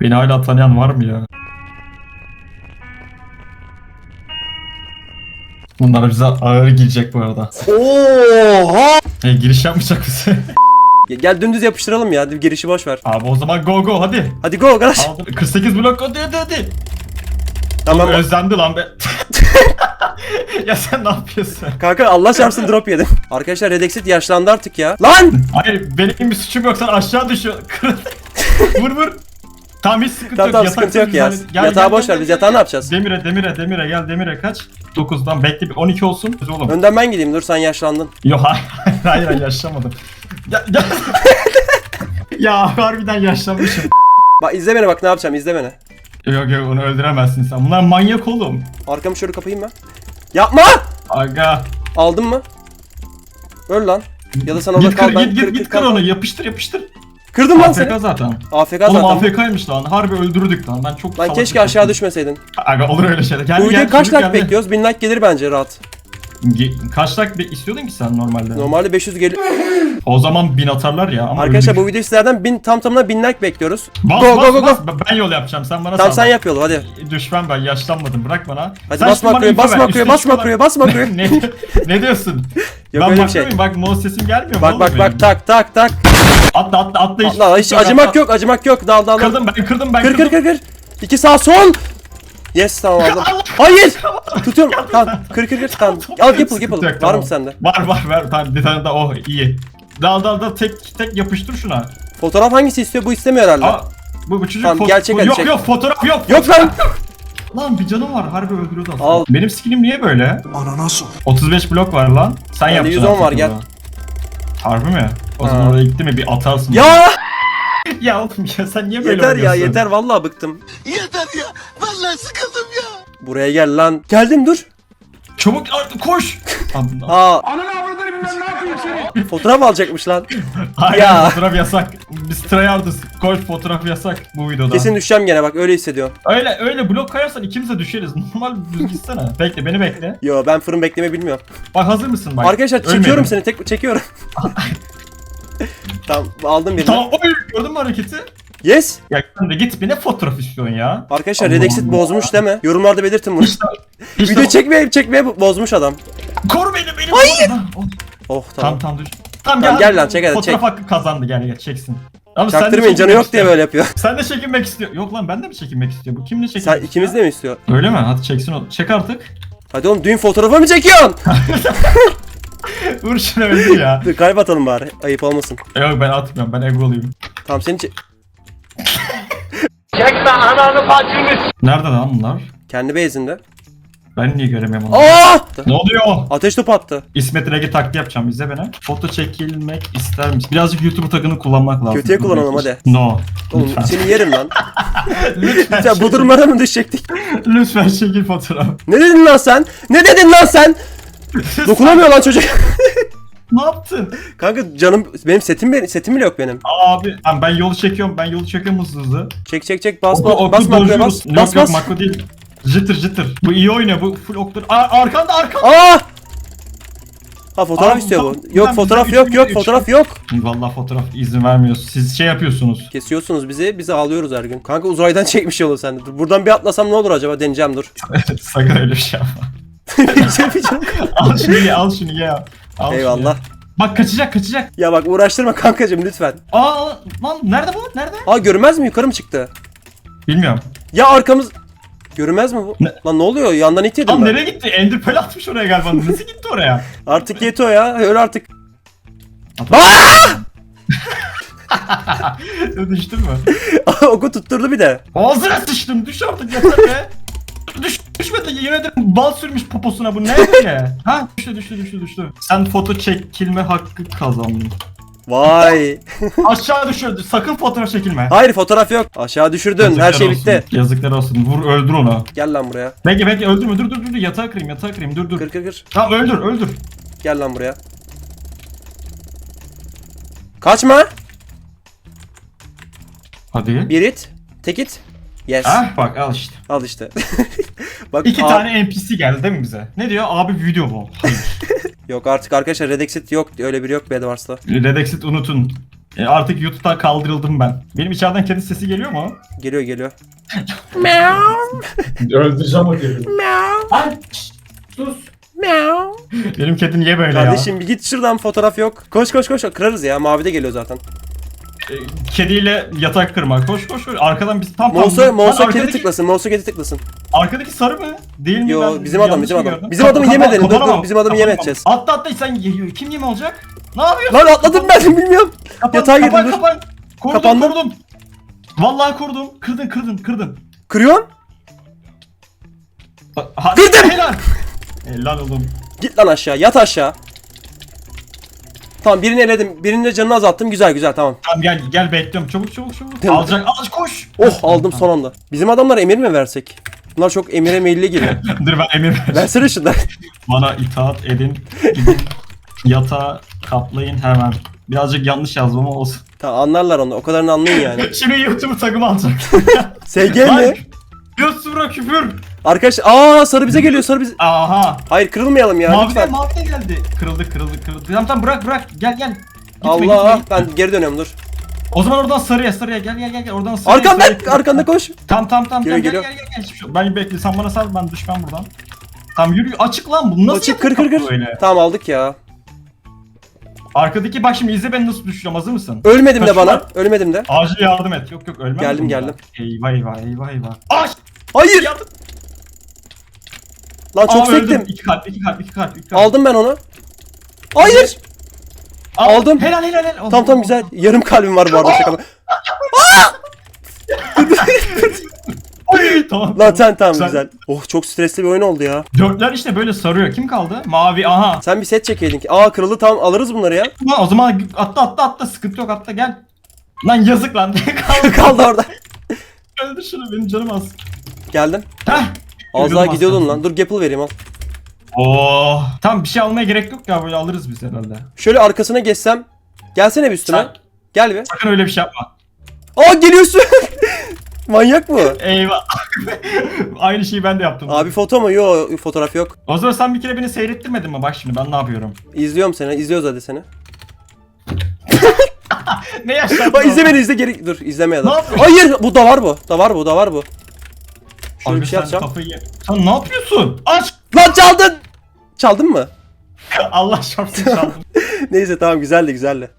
Beni hala tanıyan var mı ya? Bunlar bize ağır gelecek bu arada. Oha! E, giriş yapmayacak? Ya Gel dümdüz yapıştıralım ya. Girişi boş ver. Abi o zaman go go hadi. Hadi go. Aldım. 48 blok hadi hadi hadi. Tamam. Özlendi lan be. ya sen ne yapıyorsun? Kanka Allah çarpsın drop yedim. Arkadaşlar Redexit yaşlandı artık ya. Lan! Hayır benim bir suçum yok sen aşağı düşüyor. vur vur. Tamam hiç sıkıntı Tamam yok. tamam sıkıntı yok ya. Yatak güzel. Gel, Yatağı gel, boş gel, ver. Biz gel, yatağı ne gel. yapacağız? Demire demire demire gel demire kaç? 9'dan bekle bir 12 olsun. Oğlum. Önden ben gideyim dur sen yaşlandın. Yok hayır hayır, hayır yaşlamadım. Ya, ya. ya harbiden yaşlanmışım. Bak izle beni bak ne yapacağım izle beni. Yok yok onu öldüremezsin sen. Bunlar manyak oğlum. Arkamı şöyle kapayım ben. Yapma! Aga. Aldın mı? Öl lan. Ya da sen orada Git kal kır, ben git git kır, git kır kal. onu yapıştır yapıştır. Kırdım lan AFK seni. zaten. AFK Oğlum zaten. AFK'ymış lan. Harbi öldürdük lan. Ben çok Lan salak keşke bir aşağı çocuktum. düşmeseydin. Aga olur öyle şeyler. Gel Bu videoya gel. kaç çocuk like geldi. bekliyoruz? 1000 like gelir bence rahat. Ge- Kaç like be- istiyordun ki sen normalde? Normalde 500 gelir. O zaman bin atarlar ya. Ama Arkadaşlar bu öldük. videoyu sizlerden 1000 tam tamına 1000 like bekliyoruz. Bas, go bas, go go bas. go. Ben yol yapacağım. Sen bana Tamam sen yap yolu hadi. Düşmem ben yaşlanmadım. Bırak bana. Hadi Sen bas şimdi bana makroya info bas ver. makroya Üstüne bas çıkıyorlar. makroya bas makroya. ne, ne diyorsun? Yok ben öyle bir şey. muyum? Bak mouse sesim gelmiyor mu Bak oğlum bak benim? bak tak tak tak. Atla atla atla. Atla hiç acımak yok acımak yok. Dal dal dal. Kırdım ben kırdım ben Kır kır kırdım. kır kır. İki sağ sol. Yes tamam aldım. Hayır. Tutuyorum. Tamam. Kır kır kır. Tamam. Al Gipple Gipple. Var tamam. mı sende? Var var var. Tamam bir tane daha oh iyi. Dal dal dal tek tek yapıştır şuna. Fotoğraf hangisi istiyor? Bu istemiyor herhalde. Aa, bu, bu çocuk Tamam, gerçek yok çek. yok fotoğraf yok. Yok lan. Lan bir canım var harbi öldürüyordu aslında. Al. Benim skinim niye böyle? Ananas ol. 35 blok var lan. Sen Bende yapacaksın. 110 var, gel. Harbi mi? O Ha. zaman oraya gitti mi bir atarsın. Ya ya oğlum ya sen niye böyle yeter ya oynuyorsun? yeter vallahi bıktım. Yeter ya. Vallahi sıkıldım ya. Buraya gel lan. Geldim dur. Çabuk artık koş. Aa. Fotoğraf alacakmış lan. Hayır Ya. fotoğraf yasak. Biz tryhardız. Koş fotoğraf yasak bu videoda. Kesin düşeceğim gene bak öyle hissediyorum. Öyle öyle blok kayarsan ikimiz de düşeriz. Normal düz gitsene. bekle beni bekle. Yo ben fırın bekleme bilmiyorum. Bak hazır mısın bak. Arkadaşlar çekiyorum Ölmedim. seni tek çekiyorum. Tamam aldım birini. Tamam oy gördün mü hareketi? Yes. Ya sen de git bir ne fotoğraf istiyorsun ya? Arkadaşlar Redexit bozmuş deme. Yorumlarda belirtin bunu. İşte, işte Video o- çekmeye çekmeye bo- bozmuş adam. Koru beni beni. Hayır. Oh, Oh Tamam tamam. tamam dur. Tamam, Tamam, gel lan, çek hadi, Fotoğraf çek. hakkı kazandı gel gel çeksin. De Çaktırmayın canı yok diye böyle yapıyor. Sen de çekinmek istiyor. Yok lan ben de mi çekinmek istiyor? Bu kimle çekinmek Sen ikimiz de mi istiyor? Öyle mi? Hadi çeksin o. Çek artık. Hadi oğlum düğün fotoğrafı mı çekiyorsun? Vur şuna öldür ya. Dur kalp atalım bari. Ayıp olmasın. Yok ben atmıyorum ben egoluyum. Tamam seni çek... Nerede lan bunlar? Kendi base'inde. Ben niye göremiyorum onu? Aa! Ne oluyor? Ateş topu attı. İsmet Regi taklidi yapacağım izle beni. Foto çekilmek ister misin? Birazcık YouTube takını kullanmak lazım. Kötüye kullanalım, hadi. No. Oğlum Lütfen. seni yerim lan. lütfen, Sen bu durumlara mı düşecektik? lütfen çekil fotoğraf. Ne dedin lan sen? Ne dedin lan sen? Dokunamıyor lan çocuk. ne yaptın? Kanka canım benim setim be- setim bile yok benim. Abi ben yolu çekiyorum. Ben yolu çekiyorum hızlı hızlı. Çek çek çek bas Oku, bas oku, bas makroya dojuyoruz. bas. Bas yok bas. yok makro değil. Jıtır jıtır. Bu iyi oynuyor. Bu full oktur. Aa, arkanda arkanda. Aa! Ha fotoğraf Aa, istiyor bu. Yok fotoğraf yok yok fotoğraf yok. Vallahi fotoğraf izin vermiyoruz. Siz şey yapıyorsunuz. Kesiyorsunuz bizi, bizi ağlıyoruz her gün. Kanka uzaydan çekmiş yolu sen de. Dur, buradan bir atlasam ne olur acaba deneyeceğim dur. Sakın öyle bir şey yapma. Yapacağım, al şunu ye al şunu ye. Al şunu ye. Eyvallah. Bak kaçacak kaçacak. Ya bak uğraştırma kankacım lütfen. Aa lan nerede bu? Nerede? Aa görünmez mi yukarı mı çıktı? Bilmiyorum. Ya arkamız... Görünmez mi bu? Ne? Lan ne oluyor? Yandan it yedim Lan ben. nereye gitti? Ender Pearl atmış oraya galiba. Nasıl gitti oraya? Artık yeto ya. Öyle artık. Düştün mü? Oku tutturdu bir de. Ağzına sıçtım. Düş artık yeter be. Düş, düşmedi. Yemin ederim bal sürmüş poposuna. Bu ne böyle? ha düştü düştü düştü düştü. Sen foto çekilme hakkı kazandın. Vay. Aşağı düşürdü. Sakın fotoğraf çekilme. Hayır fotoğraf yok. Aşağı düşürdün. Yazıklar Her şey olsun. bitti. Yazıklar olsun. Vur öldür onu. Gel lan buraya. Bekle bekle öldürme. Dur dur dur. Yatağa kırayım yatağa kırayım. Dur dur. Kır kır kır. Tamam öldür öldür. Gel lan buraya. Kaçma. Hadi. Bir it. Tek it. Yes. Ah bak al işte. Al işte. Bak İki aa- tane NPC geldi değil mi bize? Ne diyor? Abi video bu. Yok artık arkadaşlar Redexit yok. Öyle biri yok Bedwars'ta. Redexit unutun. E, artık YouTube'dan kaldırıldım ben. Benim içeriden kedi sesi geliyor mu? Geliyor geliyor. Öldüreceğim o kediyi. Ay şşt, sus. Benim kedi niye böyle Kardeşim bir git şuradan fotoğraf yok. Koş koş koş kırarız ya mavi de geliyor zaten. E, kediyle yatak kırmak. Koş koş koş. Arkadan biz tam tam. Mouse'a Lan mouse'a kedi tıklasın. Mouse'a kedi tıklasın. Arkadaki sarı mı? Değil mi? Yo, Ben bizim adam, yanlış bizim mı adam. gördüm? Bizim adamı Kapa- yeme edelim, dur, dur, bizim adamı yem kapanamam. edeceğiz. Atla atla sen ye- kim yem olacak? Ne yapıyorsun? Lan atladım ben bilmiyorum. Kapan, Yatağa kapan, girdim, dur. kapan. Kurdum, Kapandım. kurdum. Vallahi kurdum. Kırdın kırdın kırdın. Kırıyorsun. Ha, Kırdım. Helal. Helal oğlum. Git lan aşağı yat aşağı. Tamam birini eledim. Birinin de canını azalttım. Güzel güzel tamam. Tamam gel gel bekliyorum. Çabuk çabuk çabuk. Tamam. Alacak. Al koş. Oh aldım son anda. Bizim adamlara emir mi versek? Bunlar çok emire meyilli gibi. Dur ben emir ver. Versene şunları. Bana itaat edin. Gidin. Yatağı kaplayın hemen. Birazcık yanlış yazdım ama olsun. tamam anlarlar onu. O kadarını anlayın yani. Şimdi YouTube'u takım alacak. SG mi? YouTube'a küfür. Arkadaş aa sarı bize geliyor sarı bize. Aha. Hayır kırılmayalım ya mavi de lütfen. mavi de geldi. Kırıldı kırıldı kırıldı. Tamam tamam bırak bırak. Gel gel. Gitme, Allah gitme, gitme. ben geri dönüyorum dur. O zaman oradan sarıya sarıya gel gel gel gel oradan sarıya. Arkanda sarıya. arkanda koş. Tamam tamam tamam Geliyor, gel, gel geliyor. gel gel Hiçbir şey yok. Ben bekle sen bana sal ben düşmem buradan. Tamam yürü açık lan bu nasıl Açık kır kır kır. böyle? Tamam aldık ya. Arkadaki bak şimdi izle ben nasıl düşeceğim hazır mısın? Ölmedim de Kaçma. bana. Ölmedim de. Acil yardım et. Yok yok ölmem. Geldim, geldim. Eyvah eyvah eyvah eyvah. Aç! Hayır. Yardım. Lan çok Aa, öldüm. sektim. İki kalp iki kalp iki kalp iki kalp. Aldım ben onu. Hayır. Al. aldım. Helal helal helal. Tamam tamam güzel. Yarım kalbim var bu arada şaka. Oy, tamam. Lan sen tamam Sen- güzel. Oh çok stresli bir oyun oldu ya. Dörtler işte böyle sarıyor. Kim kaldı? Mavi aha. Sen bir set çekeydin ki. Aa kırıldı tamam alırız bunları ya. Lan o zaman atla atla atla sıkıntı yok atla gel. Lan yazık lan. kaldı. Kaldı orada. Öldür şunu benim canım az. Geldim. Heh. Az daha gidiyordun lan. Dur Gapple vereyim al. Oo. Tamam bir şey almaya gerek yok ya böyle alırız biz herhalde. Şöyle arkasına geçsem. Gelsene bir üstüme. Sen Gel bir. sakın öyle bir şey yapma. Aa geliyorsun. Manyak mı? Eyvah. Aynı şeyi ben de yaptım. Abi foto mu? Yo fotoğraf yok. O zaman sen bir kere beni seyrettirmedin mi? Bak şimdi ben ne yapıyorum. İzliyorum seni. İzliyoruz hadi seni. ne yaşadın? Bak izle beni izle geri. Dur izleme ya Ne da. yapıyorsun? Hayır bu da var bu. Da var bu da var bu. Şöyle Abi bir şey sen yapacağım. kafayı ye- Sen ne yapıyorsun? Aç! Lan çaldın. Çaldın mı? Allah şapsın çaldım. Neyse tamam güzeldi güzeldi.